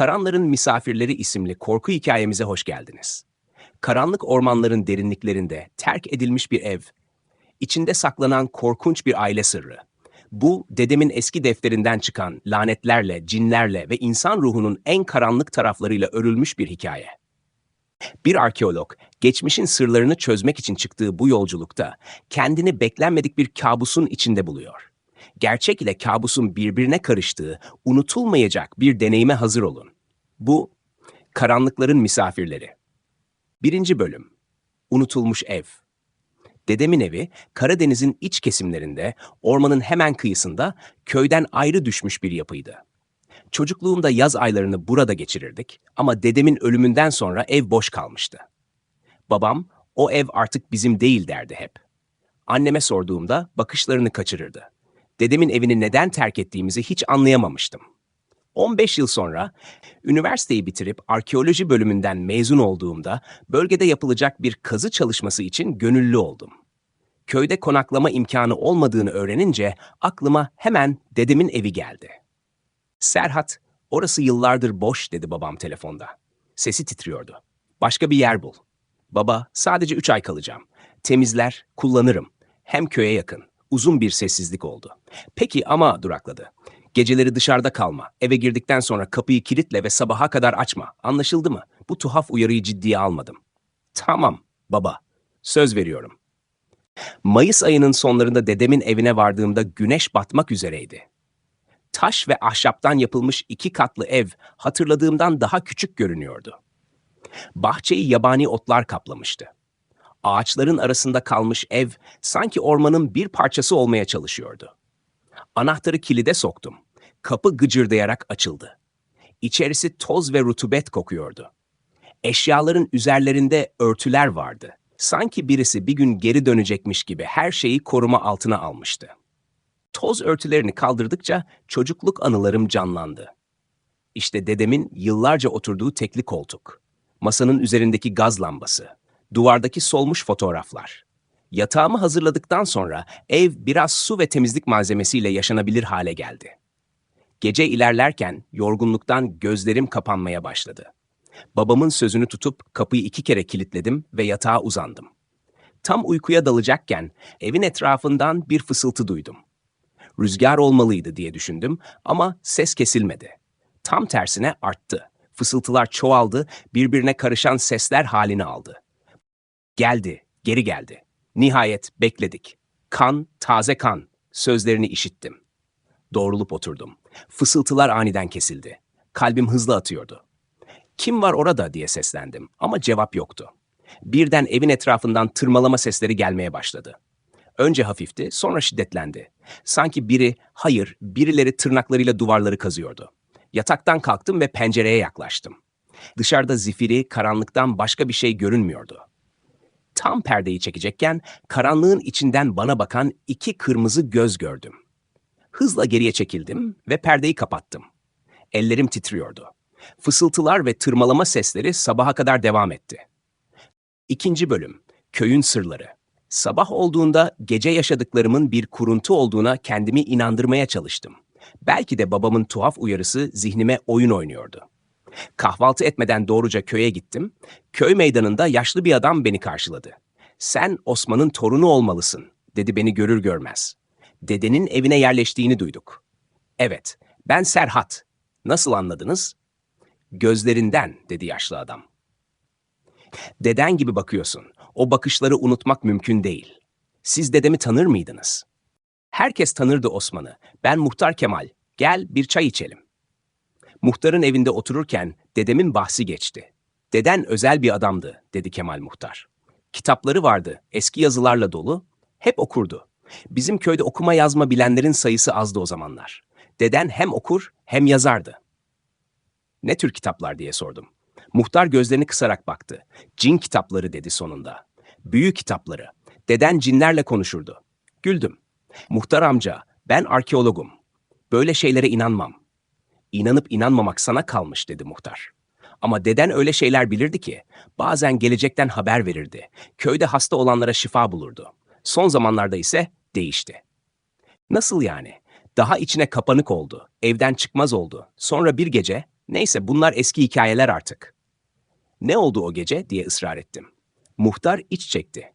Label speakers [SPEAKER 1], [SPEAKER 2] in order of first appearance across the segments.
[SPEAKER 1] Karanların Misafirleri isimli korku hikayemize hoş geldiniz. Karanlık ormanların derinliklerinde terk edilmiş bir ev, içinde saklanan korkunç bir aile sırrı. Bu, dedemin eski defterinden çıkan lanetlerle, cinlerle ve insan ruhunun en karanlık taraflarıyla örülmüş bir hikaye. Bir arkeolog, geçmişin sırlarını çözmek için çıktığı bu yolculukta kendini beklenmedik bir kabusun içinde buluyor. Gerçek ile kabusun birbirine karıştığı, unutulmayacak bir deneyime hazır olun. Bu, Karanlıkların Misafirleri. Birinci Bölüm Unutulmuş Ev Dedemin evi, Karadeniz'in iç kesimlerinde, ormanın hemen kıyısında, köyden ayrı düşmüş bir yapıydı. Çocukluğumda yaz aylarını burada geçirirdik ama dedemin ölümünden sonra ev boş kalmıştı. Babam, o ev artık bizim değil derdi hep. Anneme sorduğumda bakışlarını kaçırırdı. Dedemin evini neden terk ettiğimizi hiç anlayamamıştım. 15 yıl sonra üniversiteyi bitirip arkeoloji bölümünden mezun olduğumda bölgede yapılacak bir kazı çalışması için gönüllü oldum. Köyde konaklama imkanı olmadığını öğrenince aklıma hemen dedemin evi geldi. Serhat, orası yıllardır boş dedi babam telefonda. Sesi titriyordu. Başka bir yer bul. Baba, sadece üç ay kalacağım. Temizler, kullanırım. Hem köye yakın. Uzun bir sessizlik oldu. Peki ama durakladı. Geceleri dışarıda kalma. Eve girdikten sonra kapıyı kilitle ve sabaha kadar açma. Anlaşıldı mı? Bu tuhaf uyarıyı ciddiye almadım. Tamam, baba. Söz veriyorum. Mayıs ayının sonlarında dedemin evine vardığımda güneş batmak üzereydi. Taş ve ahşaptan yapılmış iki katlı ev hatırladığımdan daha küçük görünüyordu. Bahçeyi yabani otlar kaplamıştı. Ağaçların arasında kalmış ev sanki ormanın bir parçası olmaya çalışıyordu. Anahtarı kilide soktum. Kapı gıcırdayarak açıldı. İçerisi toz ve rutubet kokuyordu. Eşyaların üzerlerinde örtüler vardı. Sanki birisi bir gün geri dönecekmiş gibi her şeyi koruma altına almıştı. Toz örtülerini kaldırdıkça çocukluk anılarım canlandı. İşte dedemin yıllarca oturduğu tekli koltuk, masanın üzerindeki gaz lambası, duvardaki solmuş fotoğraflar. Yatağımı hazırladıktan sonra ev biraz su ve temizlik malzemesiyle yaşanabilir hale geldi. Gece ilerlerken yorgunluktan gözlerim kapanmaya başladı. Babamın sözünü tutup kapıyı iki kere kilitledim ve yatağa uzandım. Tam uykuya dalacakken evin etrafından bir fısıltı duydum. Rüzgar olmalıydı diye düşündüm ama ses kesilmedi. Tam tersine arttı. Fısıltılar çoğaldı, birbirine karışan sesler halini aldı. Geldi, geri geldi. Nihayet bekledik. Kan, taze kan. Sözlerini işittim. Doğrulup oturdum. Fısıltılar aniden kesildi. Kalbim hızlı atıyordu. Kim var orada diye seslendim ama cevap yoktu. Birden evin etrafından tırmalama sesleri gelmeye başladı. Önce hafifti, sonra şiddetlendi. Sanki biri, hayır, birileri tırnaklarıyla duvarları kazıyordu. Yataktan kalktım ve pencereye yaklaştım. Dışarıda zifiri, karanlıktan başka bir şey görünmüyordu. Tam perdeyi çekecekken karanlığın içinden bana bakan iki kırmızı göz gördüm. Hızla geriye çekildim ve perdeyi kapattım. Ellerim titriyordu. Fısıltılar ve tırmalama sesleri sabaha kadar devam etti. İkinci bölüm, Köyün Sırları. Sabah olduğunda gece yaşadıklarımın bir kuruntu olduğuna kendimi inandırmaya çalıştım. Belki de babamın tuhaf uyarısı zihnime oyun oynuyordu. Kahvaltı etmeden doğruca köye gittim. Köy meydanında yaşlı bir adam beni karşıladı. Sen Osman'ın torunu olmalısın, dedi beni görür görmez. Dedenin evine yerleştiğini duyduk. Evet, ben Serhat. Nasıl anladınız? Gözlerinden, dedi yaşlı adam. Deden gibi bakıyorsun. O bakışları unutmak mümkün değil. Siz dedemi tanır mıydınız? Herkes tanırdı Osman'ı. Ben Muhtar Kemal. Gel bir çay içelim. Muhtarın evinde otururken dedemin bahsi geçti. Deden özel bir adamdı, dedi Kemal Muhtar. Kitapları vardı, eski yazılarla dolu. Hep okurdu. Bizim köyde okuma yazma bilenlerin sayısı azdı o zamanlar. Deden hem okur hem yazardı. Ne tür kitaplar diye sordum. Muhtar gözlerini kısarak baktı. Cin kitapları dedi sonunda. Büyü kitapları. Deden cinlerle konuşurdu. Güldüm. Muhtar amca, ben arkeologum. Böyle şeylere inanmam. İnanıp inanmamak sana kalmış dedi muhtar. Ama deden öyle şeyler bilirdi ki bazen gelecekten haber verirdi. Köyde hasta olanlara şifa bulurdu. Son zamanlarda ise değişti. Nasıl yani? Daha içine kapanık oldu. Evden çıkmaz oldu. Sonra bir gece Neyse bunlar eski hikayeler artık. Ne oldu o gece diye ısrar ettim. Muhtar iç çekti.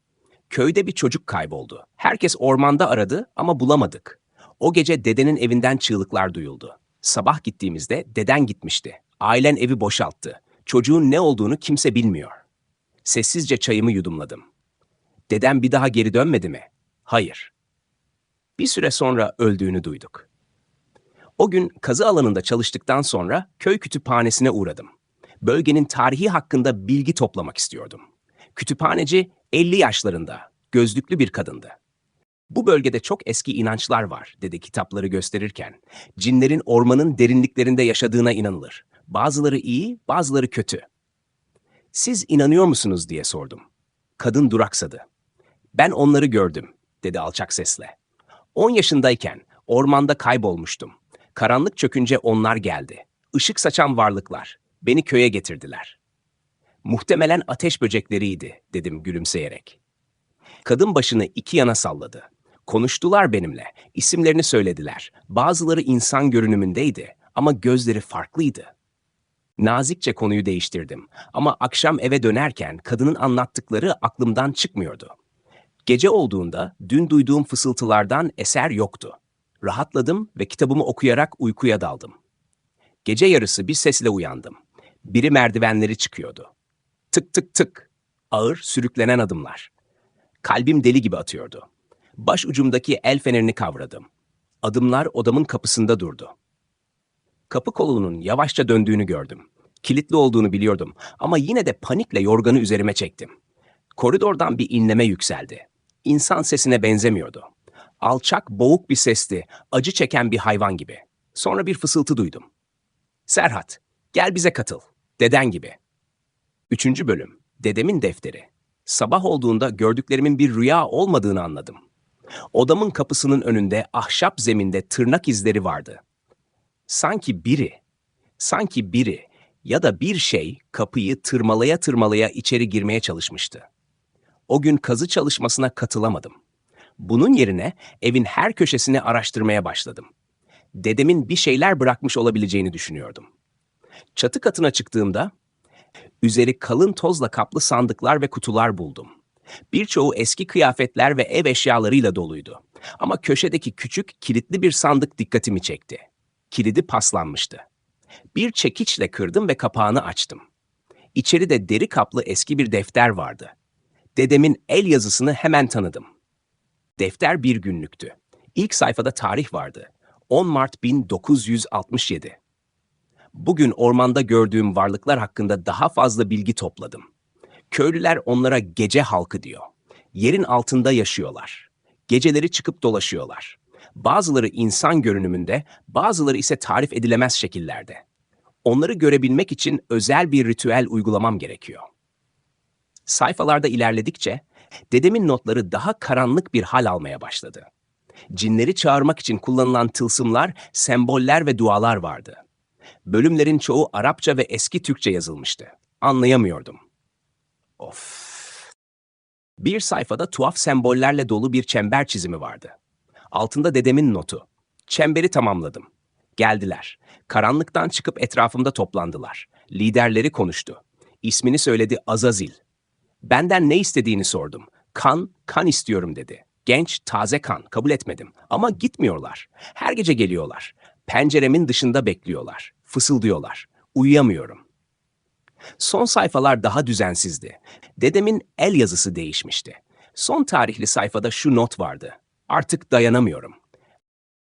[SPEAKER 1] Köyde bir çocuk kayboldu. Herkes ormanda aradı ama bulamadık. O gece dedenin evinden çığlıklar duyuldu. Sabah gittiğimizde deden gitmişti. Ailen evi boşalttı. Çocuğun ne olduğunu kimse bilmiyor. Sessizce çayımı yudumladım. Dedem bir daha geri dönmedi mi? Hayır. Bir süre sonra öldüğünü duyduk. O gün kazı alanında çalıştıktan sonra köy kütüphanesine uğradım. Bölgenin tarihi hakkında bilgi toplamak istiyordum. Kütüphaneci 50 yaşlarında, gözlüklü bir kadındı. Bu bölgede çok eski inançlar var, dedi kitapları gösterirken. Cinlerin ormanın derinliklerinde yaşadığına inanılır. Bazıları iyi, bazıları kötü. Siz inanıyor musunuz diye sordum. Kadın duraksadı. Ben onları gördüm, dedi alçak sesle. 10 yaşındayken ormanda kaybolmuştum. Karanlık çökünce onlar geldi. Işık saçan varlıklar. Beni köye getirdiler. Muhtemelen ateş böcekleriydi, dedim gülümseyerek. Kadın başını iki yana salladı. Konuştular benimle, isimlerini söylediler. Bazıları insan görünümündeydi ama gözleri farklıydı. Nazikçe konuyu değiştirdim ama akşam eve dönerken kadının anlattıkları aklımdan çıkmıyordu. Gece olduğunda dün duyduğum fısıltılardan eser yoktu. Rahatladım ve kitabımı okuyarak uykuya daldım. Gece yarısı bir sesle uyandım. Biri merdivenleri çıkıyordu. Tık tık tık. Ağır, sürüklenen adımlar. Kalbim deli gibi atıyordu. Baş ucumdaki el fenerini kavradım. Adımlar odamın kapısında durdu. Kapı kolunun yavaşça döndüğünü gördüm. Kilitli olduğunu biliyordum ama yine de panikle yorganı üzerime çektim. Koridordan bir inleme yükseldi. İnsan sesine benzemiyordu. Alçak, boğuk bir sesti, acı çeken bir hayvan gibi. Sonra bir fısıltı duydum. Serhat, gel bize katıl. Deden gibi. Üçüncü bölüm. Dedemin defteri. Sabah olduğunda gördüklerimin bir rüya olmadığını anladım. Odamın kapısının önünde ahşap zeminde tırnak izleri vardı. Sanki biri, sanki biri ya da bir şey kapıyı tırmalaya tırmalaya içeri girmeye çalışmıştı. O gün kazı çalışmasına katılamadım. Bunun yerine evin her köşesini araştırmaya başladım. Dedemin bir şeyler bırakmış olabileceğini düşünüyordum. Çatı katına çıktığımda üzeri kalın tozla kaplı sandıklar ve kutular buldum. Birçoğu eski kıyafetler ve ev eşyalarıyla doluydu. Ama köşedeki küçük, kilitli bir sandık dikkatimi çekti. Kilidi paslanmıştı. Bir çekiçle kırdım ve kapağını açtım. İçeride deri kaplı eski bir defter vardı. Dedemin el yazısını hemen tanıdım. Defter bir günlüktü. İlk sayfada tarih vardı. 10 Mart 1967. Bugün ormanda gördüğüm varlıklar hakkında daha fazla bilgi topladım. Köylüler onlara gece halkı diyor. Yerin altında yaşıyorlar. Geceleri çıkıp dolaşıyorlar. Bazıları insan görünümünde, bazıları ise tarif edilemez şekillerde. Onları görebilmek için özel bir ritüel uygulamam gerekiyor. Sayfalarda ilerledikçe dedemin notları daha karanlık bir hal almaya başladı. Cinleri çağırmak için kullanılan tılsımlar, semboller ve dualar vardı. Bölümlerin çoğu Arapça ve eski Türkçe yazılmıştı. Anlayamıyordum. Of. Bir sayfada tuhaf sembollerle dolu bir çember çizimi vardı. Altında dedemin notu. Çemberi tamamladım. Geldiler. Karanlıktan çıkıp etrafımda toplandılar. Liderleri konuştu. İsmini söyledi Azazil. Benden ne istediğini sordum. Kan, kan istiyorum dedi. Genç, taze kan. Kabul etmedim. Ama gitmiyorlar. Her gece geliyorlar. Penceremin dışında bekliyorlar. Fısıldıyorlar. Uyuyamıyorum. Son sayfalar daha düzensizdi. Dedemin el yazısı değişmişti. Son tarihli sayfada şu not vardı. Artık dayanamıyorum.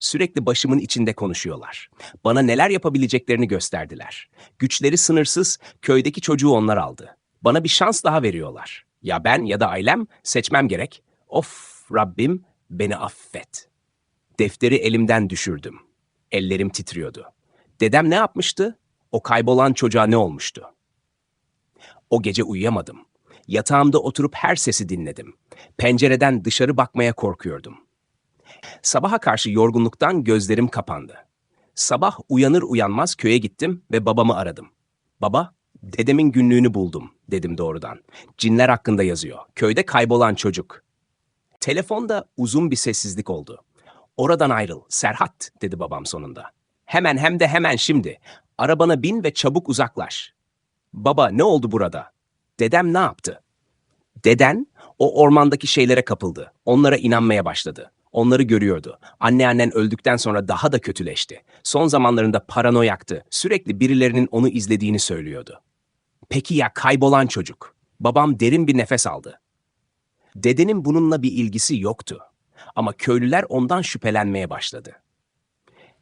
[SPEAKER 1] Sürekli başımın içinde konuşuyorlar. Bana neler yapabileceklerini gösterdiler. Güçleri sınırsız, köydeki çocuğu onlar aldı. Bana bir şans daha veriyorlar. Ya ben ya da ailem seçmem gerek. Of Rabbim beni affet. Defteri elimden düşürdüm. Ellerim titriyordu. Dedem ne yapmıştı? O kaybolan çocuğa ne olmuştu? O gece uyuyamadım. Yatağımda oturup her sesi dinledim. Pencereden dışarı bakmaya korkuyordum. Sabaha karşı yorgunluktan gözlerim kapandı. Sabah uyanır uyanmaz köye gittim ve babamı aradım. Baba, dedemin günlüğünü buldum dedim doğrudan. Cinler hakkında yazıyor. Köyde kaybolan çocuk. Telefonda uzun bir sessizlik oldu. Oradan ayrıl, Serhat dedi babam sonunda. Hemen hem de hemen şimdi. Arabana bin ve çabuk uzaklaş. Baba ne oldu burada? Dedem ne yaptı? Deden o ormandaki şeylere kapıldı. Onlara inanmaya başladı. Onları görüyordu. Anneannen öldükten sonra daha da kötüleşti. Son zamanlarında paranoyaktı. Sürekli birilerinin onu izlediğini söylüyordu. Peki ya kaybolan çocuk? Babam derin bir nefes aldı. Dedenin bununla bir ilgisi yoktu. Ama köylüler ondan şüphelenmeye başladı.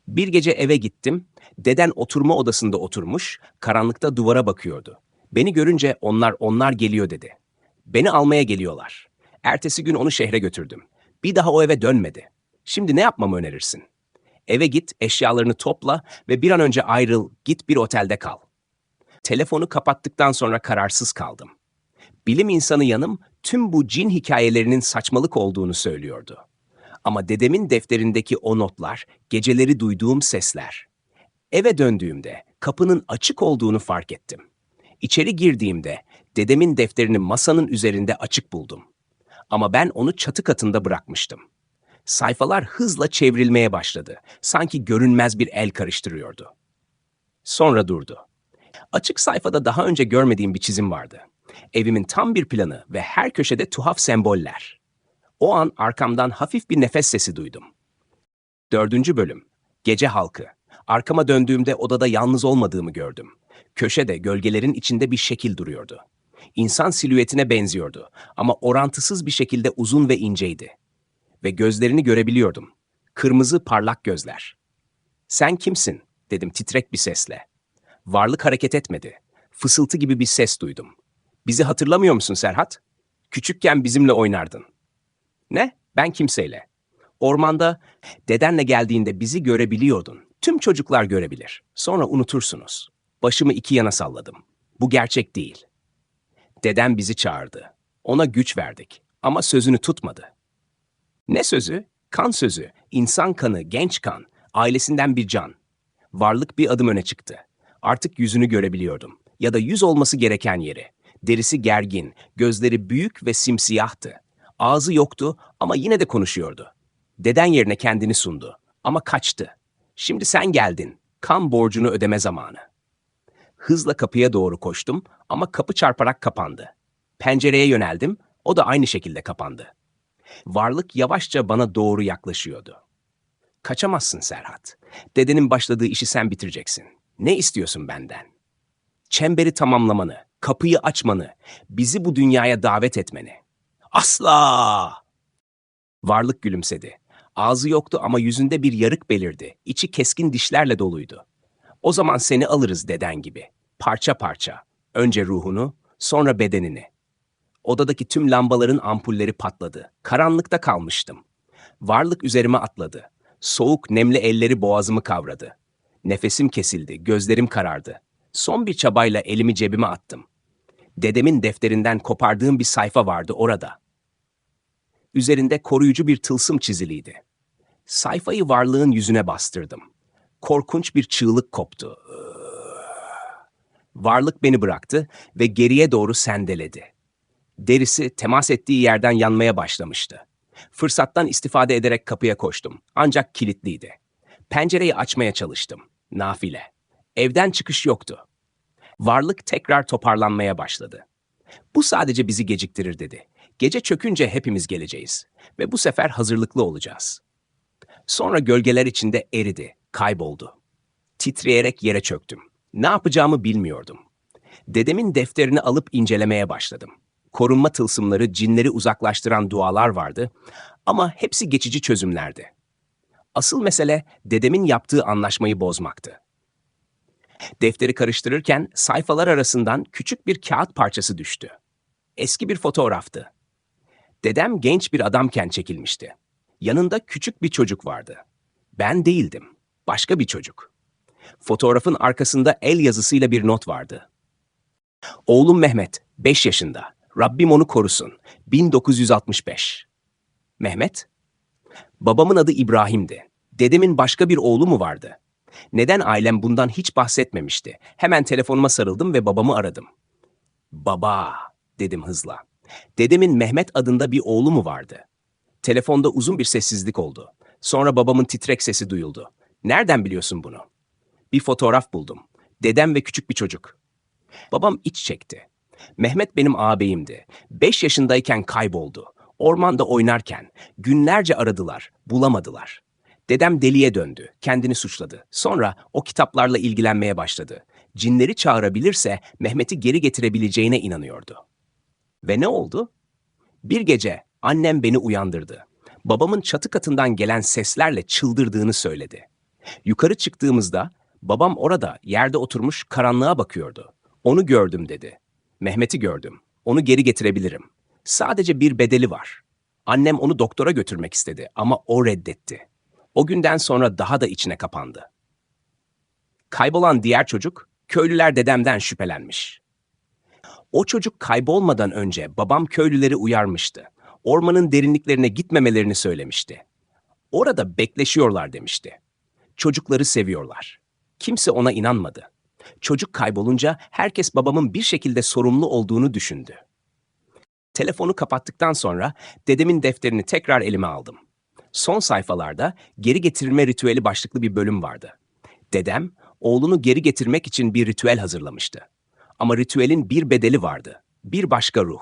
[SPEAKER 1] Bir gece eve gittim. Deden oturma odasında oturmuş, karanlıkta duvara bakıyordu. Beni görünce onlar onlar geliyor dedi. Beni almaya geliyorlar. Ertesi gün onu şehre götürdüm. Bir daha o eve dönmedi. Şimdi ne yapmamı önerirsin? Eve git, eşyalarını topla ve bir an önce ayrıl, git bir otelde kal. Telefonu kapattıktan sonra kararsız kaldım. Bilim insanı yanım tüm bu cin hikayelerinin saçmalık olduğunu söylüyordu. Ama dedemin defterindeki o notlar, geceleri duyduğum sesler. Eve döndüğümde kapının açık olduğunu fark ettim. İçeri girdiğimde dedemin defterini masanın üzerinde açık buldum. Ama ben onu çatı katında bırakmıştım. Sayfalar hızla çevrilmeye başladı. Sanki görünmez bir el karıştırıyordu. Sonra durdu. Açık sayfada daha önce görmediğim bir çizim vardı. Evimin tam bir planı ve her köşede tuhaf semboller. O an arkamdan hafif bir nefes sesi duydum. Dördüncü bölüm. Gece halkı. Arkama döndüğümde odada yalnız olmadığımı gördüm. Köşede gölgelerin içinde bir şekil duruyordu. İnsan silüetine benziyordu ama orantısız bir şekilde uzun ve inceydi. Ve gözlerini görebiliyordum. Kırmızı parlak gözler. Sen kimsin? dedim titrek bir sesle. Varlık hareket etmedi. Fısıltı gibi bir ses duydum. Bizi hatırlamıyor musun Serhat? Küçükken bizimle oynardın. Ne? Ben kimseyle. Ormanda dedenle geldiğinde bizi görebiliyordun. Tüm çocuklar görebilir. Sonra unutursunuz. Başımı iki yana salladım. Bu gerçek değil. Deden bizi çağırdı. Ona güç verdik. Ama sözünü tutmadı. Ne sözü? Kan sözü. İnsan kanı, genç kan. Ailesinden bir can. Varlık bir adım öne çıktı. Artık yüzünü görebiliyordum. Ya da yüz olması gereken yeri. Derisi gergin, gözleri büyük ve simsiyahtı. Ağzı yoktu ama yine de konuşuyordu. Deden yerine kendini sundu. Ama kaçtı. Şimdi sen geldin. Kan borcunu ödeme zamanı. Hızla kapıya doğru koştum ama kapı çarparak kapandı. Pencereye yöneldim, o da aynı şekilde kapandı. Varlık yavaşça bana doğru yaklaşıyordu. Kaçamazsın Serhat. Dedenin başladığı işi sen bitireceksin. Ne istiyorsun benden? Çemberi tamamlamanı, kapıyı açmanı, bizi bu dünyaya davet etmeni. Asla! Varlık gülümsedi. Ağzı yoktu ama yüzünde bir yarık belirdi. İçi keskin dişlerle doluydu. O zaman seni alırız deden gibi. Parça parça. Önce ruhunu, sonra bedenini. Odadaki tüm lambaların ampulleri patladı. Karanlıkta kalmıştım. Varlık üzerime atladı. Soğuk, nemli elleri boğazımı kavradı. Nefesim kesildi, gözlerim karardı. Son bir çabayla elimi cebime attım. Dedemin defterinden kopardığım bir sayfa vardı orada. Üzerinde koruyucu bir tılsım çiziliydi. Sayfayı varlığın yüzüne bastırdım. Korkunç bir çığlık koptu. Varlık beni bıraktı ve geriye doğru sendeledi. Derisi temas ettiği yerden yanmaya başlamıştı. Fırsattan istifade ederek kapıya koştum. Ancak kilitliydi. Pencereyi açmaya çalıştım. Nafile. Evden çıkış yoktu. Varlık tekrar toparlanmaya başladı. Bu sadece bizi geciktirir dedi. Gece çökünce hepimiz geleceğiz ve bu sefer hazırlıklı olacağız. Sonra gölgeler içinde eridi, kayboldu. Titreyerek yere çöktüm. Ne yapacağımı bilmiyordum. Dedemin defterini alıp incelemeye başladım. Korunma tılsımları, cinleri uzaklaştıran dualar vardı ama hepsi geçici çözümlerdi. Asıl mesele dedemin yaptığı anlaşmayı bozmaktı. Defteri karıştırırken sayfalar arasından küçük bir kağıt parçası düştü. Eski bir fotoğraftı. Dedem genç bir adamken çekilmişti. Yanında küçük bir çocuk vardı. Ben değildim. Başka bir çocuk. Fotoğrafın arkasında el yazısıyla bir not vardı. Oğlum Mehmet, 5 yaşında. Rabbim onu korusun. 1965. Mehmet? Babamın adı İbrahim'di. Dedemin başka bir oğlu mu vardı? Neden ailem bundan hiç bahsetmemişti? Hemen telefonuma sarıldım ve babamı aradım. Baba, dedim hızla. Dedemin Mehmet adında bir oğlu mu vardı? Telefonda uzun bir sessizlik oldu. Sonra babamın titrek sesi duyuldu. Nereden biliyorsun bunu? Bir fotoğraf buldum. Dedem ve küçük bir çocuk. Babam iç çekti. Mehmet benim ağabeyimdi. Beş yaşındayken kayboldu. Ormanda oynarken günlerce aradılar, bulamadılar. Dedem deliye döndü, kendini suçladı. Sonra o kitaplarla ilgilenmeye başladı. Cinleri çağırabilirse Mehmet'i geri getirebileceğine inanıyordu. Ve ne oldu? Bir gece annem beni uyandırdı. Babamın çatı katından gelen seslerle çıldırdığını söyledi. Yukarı çıktığımızda babam orada yerde oturmuş karanlığa bakıyordu. Onu gördüm dedi. Mehmet'i gördüm. Onu geri getirebilirim. Sadece bir bedeli var. Annem onu doktora götürmek istedi ama o reddetti. O günden sonra daha da içine kapandı. Kaybolan diğer çocuk, köylüler dedemden şüphelenmiş. O çocuk kaybolmadan önce babam köylüleri uyarmıştı. Ormanın derinliklerine gitmemelerini söylemişti. Orada bekleşiyorlar demişti. Çocukları seviyorlar. Kimse ona inanmadı. Çocuk kaybolunca herkes babamın bir şekilde sorumlu olduğunu düşündü. Telefonu kapattıktan sonra dedemin defterini tekrar elime aldım. Son sayfalarda geri getirilme ritüeli başlıklı bir bölüm vardı. Dedem, oğlunu geri getirmek için bir ritüel hazırlamıştı. Ama ritüelin bir bedeli vardı. Bir başka ruh.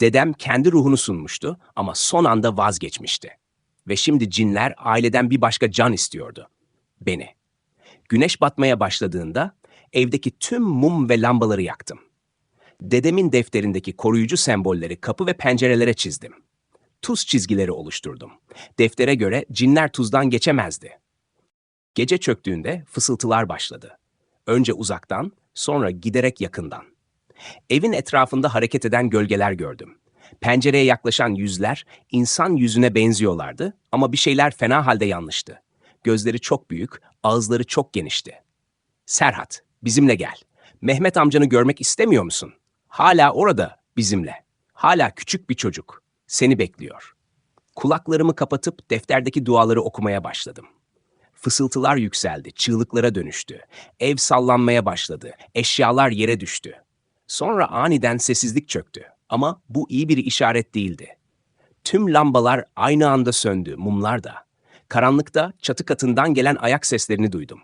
[SPEAKER 1] Dedem kendi ruhunu sunmuştu ama son anda vazgeçmişti. Ve şimdi cinler aileden bir başka can istiyordu. Beni. Güneş batmaya başladığında evdeki tüm mum ve lambaları yaktım. Dedemin defterindeki koruyucu sembolleri kapı ve pencerelere çizdim. Tuz çizgileri oluşturdum. Deftere göre cinler tuzdan geçemezdi. Gece çöktüğünde fısıltılar başladı. Önce uzaktan, sonra giderek yakından. Evin etrafında hareket eden gölgeler gördüm. Pencereye yaklaşan yüzler insan yüzüne benziyorlardı ama bir şeyler fena halde yanlıştı. Gözleri çok büyük, ağızları çok genişti. Serhat, bizimle gel. Mehmet amcanı görmek istemiyor musun? Hala orada, bizimle. Hala küçük bir çocuk. Seni bekliyor. Kulaklarımı kapatıp defterdeki duaları okumaya başladım. Fısıltılar yükseldi, çığlıklara dönüştü. Ev sallanmaya başladı, eşyalar yere düştü. Sonra aniden sessizlik çöktü. Ama bu iyi bir işaret değildi. Tüm lambalar aynı anda söndü, mumlar da. Karanlıkta çatı katından gelen ayak seslerini duydum.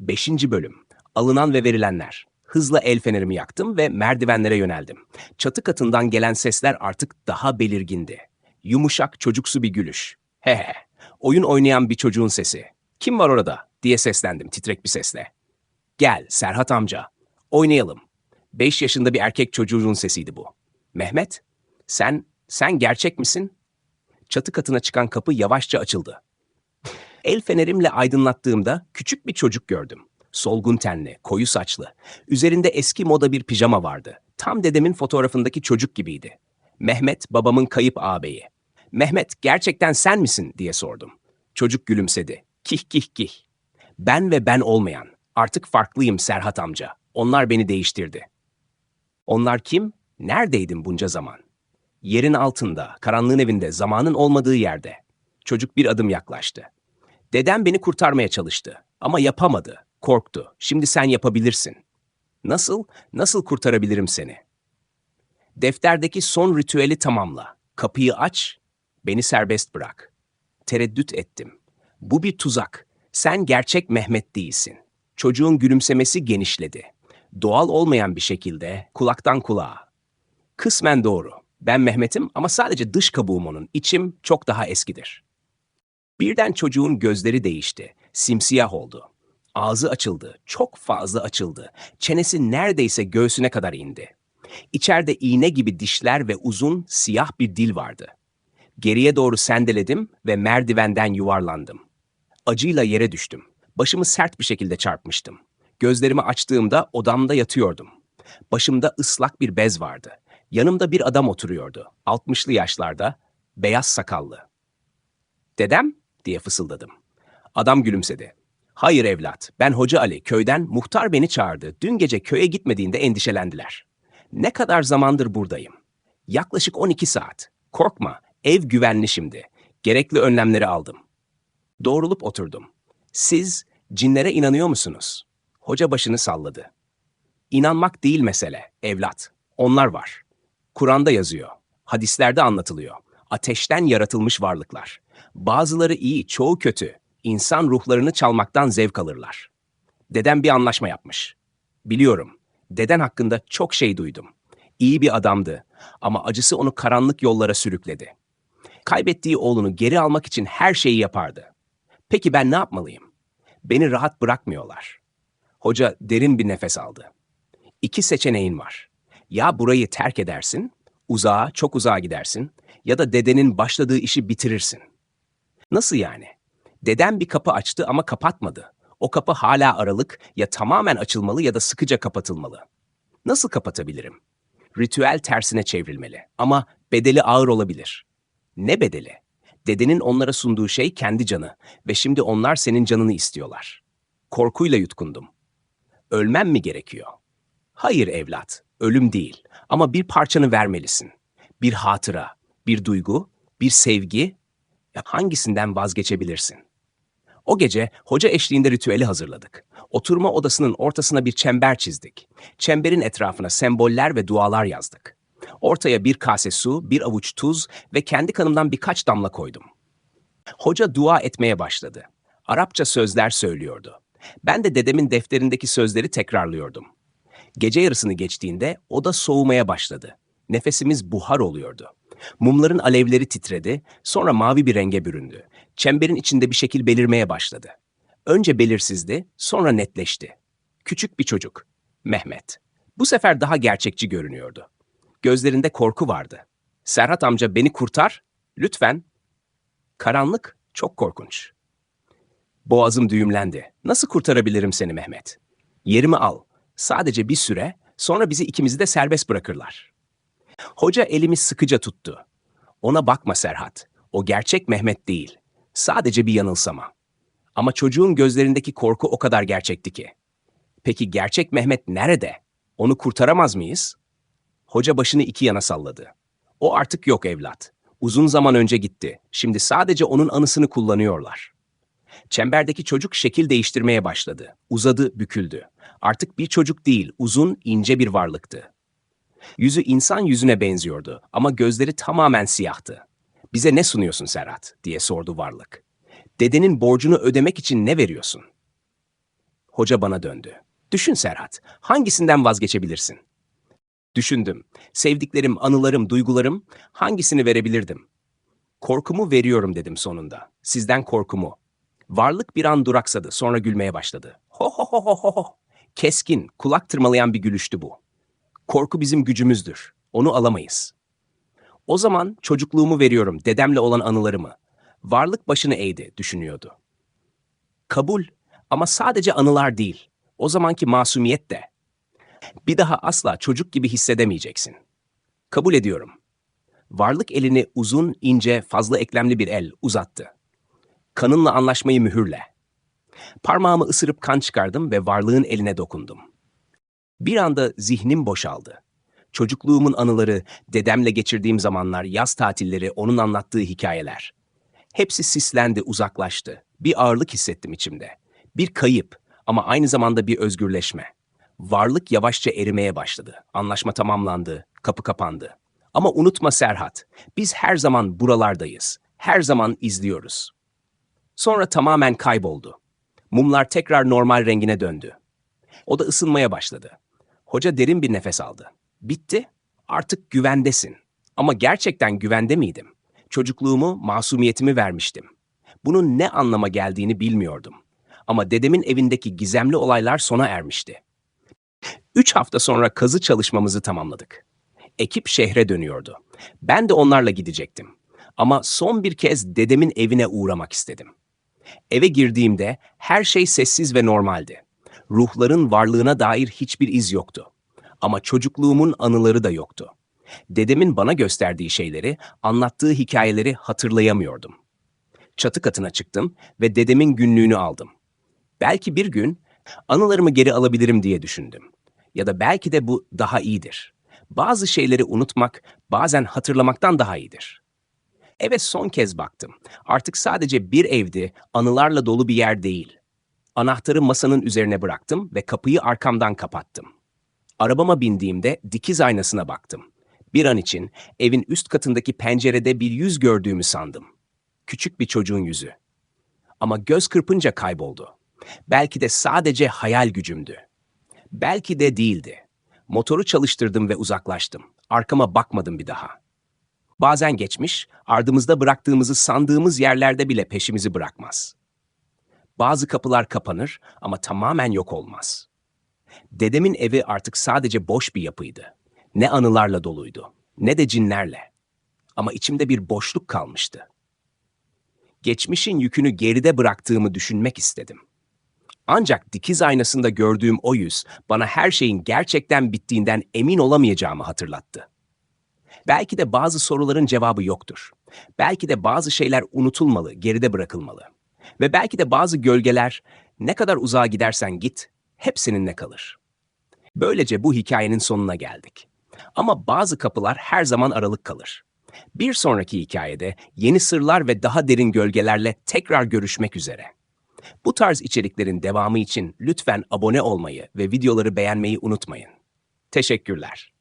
[SPEAKER 1] Beşinci bölüm. Alınan ve verilenler. Hızla el fenerimi yaktım ve merdivenlere yöneldim. Çatı katından gelen sesler artık daha belirgindi. Yumuşak çocuksu bir gülüş. He he. Oyun oynayan bir çocuğun sesi. Kim var orada? diye seslendim titrek bir sesle. Gel Serhat amca. Oynayalım. Beş yaşında bir erkek çocuğun sesiydi bu. Mehmet, sen, sen gerçek misin? Çatı katına çıkan kapı yavaşça açıldı. El fenerimle aydınlattığımda küçük bir çocuk gördüm. Solgun tenli, koyu saçlı. Üzerinde eski moda bir pijama vardı. Tam dedemin fotoğrafındaki çocuk gibiydi. Mehmet babamın kayıp ağabeyi. Mehmet gerçekten sen misin diye sordum. Çocuk gülümsedi. Kih kih kih. Ben ve ben olmayan. Artık farklıyım Serhat amca. Onlar beni değiştirdi. Onlar kim? Neredeydin bunca zaman? Yerin altında, karanlığın evinde, zamanın olmadığı yerde. Çocuk bir adım yaklaştı. Dedem beni kurtarmaya çalıştı ama yapamadı. Korktu. Şimdi sen yapabilirsin. Nasıl? Nasıl kurtarabilirim seni? Defterdeki son ritüeli tamamla. Kapıyı aç, beni serbest bırak. Tereddüt ettim. Bu bir tuzak. Sen gerçek Mehmet değilsin. Çocuğun gülümsemesi genişledi. Doğal olmayan bir şekilde kulaktan kulağa. Kısmen doğru. Ben Mehmet'im ama sadece dış kabuğum onun. İçim çok daha eskidir. Birden çocuğun gözleri değişti. Simsiyah oldu. Ağzı açıldı. Çok fazla açıldı. Çenesi neredeyse göğsüne kadar indi. İçeride iğne gibi dişler ve uzun, siyah bir dil vardı. Geriye doğru sendeledim ve merdivenden yuvarlandım. Acıyla yere düştüm. Başımı sert bir şekilde çarpmıştım. Gözlerimi açtığımda odamda yatıyordum. Başımda ıslak bir bez vardı. Yanımda bir adam oturuyordu. 60'lı yaşlarda, beyaz sakallı. Dedem diye fısıldadım. Adam gülümsedi. Hayır evlat, ben Hoca Ali, köyden muhtar beni çağırdı. Dün gece köye gitmediğinde endişelendiler. Ne kadar zamandır buradayım? Yaklaşık 12 saat. Korkma, ev güvenli şimdi. Gerekli önlemleri aldım. Doğrulup oturdum. Siz cinlere inanıyor musunuz? Hoca başını salladı. İnanmak değil mesele, evlat. Onlar var. Kur'an'da yazıyor. Hadislerde anlatılıyor. Ateşten yaratılmış varlıklar. Bazıları iyi, çoğu kötü. İnsan ruhlarını çalmaktan zevk alırlar. Dedem bir anlaşma yapmış. Biliyorum. Deden hakkında çok şey duydum. İyi bir adamdı ama acısı onu karanlık yollara sürükledi. Kaybettiği oğlunu geri almak için her şeyi yapardı. Peki ben ne yapmalıyım? Beni rahat bırakmıyorlar. Hoca derin bir nefes aldı. İki seçeneğin var. Ya burayı terk edersin, uzağa, çok uzağa gidersin ya da dedenin başladığı işi bitirirsin. Nasıl yani? Deden bir kapı açtı ama kapatmadı. O kapı hala aralık ya tamamen açılmalı ya da sıkıca kapatılmalı. Nasıl kapatabilirim? Ritüel tersine çevrilmeli ama bedeli ağır olabilir. Ne bedeli? Dedenin onlara sunduğu şey kendi canı ve şimdi onlar senin canını istiyorlar. Korkuyla yutkundum. Ölmem mi gerekiyor? Hayır evlat, ölüm değil ama bir parçanı vermelisin. Bir hatıra, bir duygu, bir sevgi, ya hangisinden vazgeçebilirsin? O gece hoca eşliğinde ritüeli hazırladık. Oturma odasının ortasına bir çember çizdik. Çemberin etrafına semboller ve dualar yazdık. Ortaya bir kase su, bir avuç tuz ve kendi kanımdan birkaç damla koydum. Hoca dua etmeye başladı. Arapça sözler söylüyordu. Ben de dedemin defterindeki sözleri tekrarlıyordum. Gece yarısını geçtiğinde oda soğumaya başladı. Nefesimiz buhar oluyordu. Mumların alevleri titredi, sonra mavi bir renge büründü. Çemberin içinde bir şekil belirmeye başladı. Önce belirsizdi, sonra netleşti. Küçük bir çocuk, Mehmet. Bu sefer daha gerçekçi görünüyordu. Gözlerinde korku vardı. Serhat amca beni kurtar, lütfen. Karanlık çok korkunç. Boğazım düğümlendi. Nasıl kurtarabilirim seni Mehmet? Yerimi al. Sadece bir süre, sonra bizi ikimizi de serbest bırakırlar. Hoca elimi sıkıca tuttu. Ona bakma Serhat. O gerçek Mehmet değil. Sadece bir yanılsama. Ama çocuğun gözlerindeki korku o kadar gerçekti ki. Peki gerçek Mehmet nerede? Onu kurtaramaz mıyız? Hoca başını iki yana salladı. O artık yok evlat. Uzun zaman önce gitti. Şimdi sadece onun anısını kullanıyorlar. Çemberdeki çocuk şekil değiştirmeye başladı. Uzadı, büküldü. Artık bir çocuk değil, uzun, ince bir varlıktı. Yüzü insan yüzüne benziyordu ama gözleri tamamen siyahtı. Bize ne sunuyorsun Serhat? diye sordu varlık. Dedenin borcunu ödemek için ne veriyorsun? Hoca bana döndü. Düşün Serhat, hangisinden vazgeçebilirsin? Düşündüm. Sevdiklerim, anılarım, duygularım hangisini verebilirdim? Korkumu veriyorum dedim sonunda. Sizden korkumu. Varlık bir an duraksadı, sonra gülmeye başladı. Ho ho ho ho ho. Keskin, kulak tırmalayan bir gülüştü bu. Korku bizim gücümüzdür. Onu alamayız. O zaman çocukluğumu veriyorum, dedemle olan anılarımı. Varlık başını eğdi, düşünüyordu. Kabul ama sadece anılar değil. O zamanki masumiyet de. Bir daha asla çocuk gibi hissedemeyeceksin. Kabul ediyorum. Varlık elini uzun, ince, fazla eklemli bir el uzattı. Kanınla anlaşmayı mühürle. Parmağımı ısırıp kan çıkardım ve varlığın eline dokundum. Bir anda zihnim boşaldı. Çocukluğumun anıları, dedemle geçirdiğim zamanlar, yaz tatilleri, onun anlattığı hikayeler. Hepsi sislendi, uzaklaştı. Bir ağırlık hissettim içimde. Bir kayıp ama aynı zamanda bir özgürleşme. Varlık yavaşça erimeye başladı. Anlaşma tamamlandı, kapı kapandı. Ama unutma Serhat, biz her zaman buralardayız. Her zaman izliyoruz. Sonra tamamen kayboldu. Mumlar tekrar normal rengine döndü. O da ısınmaya başladı. Hoca derin bir nefes aldı. Bitti. Artık güvendesin. Ama gerçekten güvende miydim? Çocukluğumu, masumiyetimi vermiştim. Bunun ne anlama geldiğini bilmiyordum. Ama dedemin evindeki gizemli olaylar sona ermişti. Üç hafta sonra kazı çalışmamızı tamamladık. Ekip şehre dönüyordu. Ben de onlarla gidecektim. Ama son bir kez dedemin evine uğramak istedim. Eve girdiğimde her şey sessiz ve normaldi. Ruhların varlığına dair hiçbir iz yoktu. Ama çocukluğumun anıları da yoktu. Dedemin bana gösterdiği şeyleri, anlattığı hikayeleri hatırlayamıyordum. Çatı katına çıktım ve dedemin günlüğünü aldım. Belki bir gün anılarımı geri alabilirim diye düşündüm. Ya da belki de bu daha iyidir. Bazı şeyleri unutmak bazen hatırlamaktan daha iyidir. Eve son kez baktım. Artık sadece bir evdi, anılarla dolu bir yer değil. Anahtarı masanın üzerine bıraktım ve kapıyı arkamdan kapattım. Arabama bindiğimde dikiz aynasına baktım. Bir an için evin üst katındaki pencerede bir yüz gördüğümü sandım. Küçük bir çocuğun yüzü. Ama göz kırpınca kayboldu. Belki de sadece hayal gücümdü. Belki de değildi. Motoru çalıştırdım ve uzaklaştım. Arkama bakmadım bir daha. Bazen geçmiş, ardımızda bıraktığımızı sandığımız yerlerde bile peşimizi bırakmaz. Bazı kapılar kapanır ama tamamen yok olmaz. Dedemin evi artık sadece boş bir yapıydı. Ne anılarla doluydu, ne de cinlerle. Ama içimde bir boşluk kalmıştı. Geçmişin yükünü geride bıraktığımı düşünmek istedim. Ancak dikiz aynasında gördüğüm o yüz bana her şeyin gerçekten bittiğinden emin olamayacağımı hatırlattı. Belki de bazı soruların cevabı yoktur. Belki de bazı şeyler unutulmalı, geride bırakılmalı. Ve belki de bazı gölgeler ne kadar uzağa gidersen git, hep seninle kalır. Böylece bu hikayenin sonuna geldik. Ama bazı kapılar her zaman aralık kalır. Bir sonraki hikayede yeni sırlar ve daha derin gölgelerle tekrar görüşmek üzere. Bu tarz içeriklerin devamı için lütfen abone olmayı ve videoları beğenmeyi unutmayın. Teşekkürler.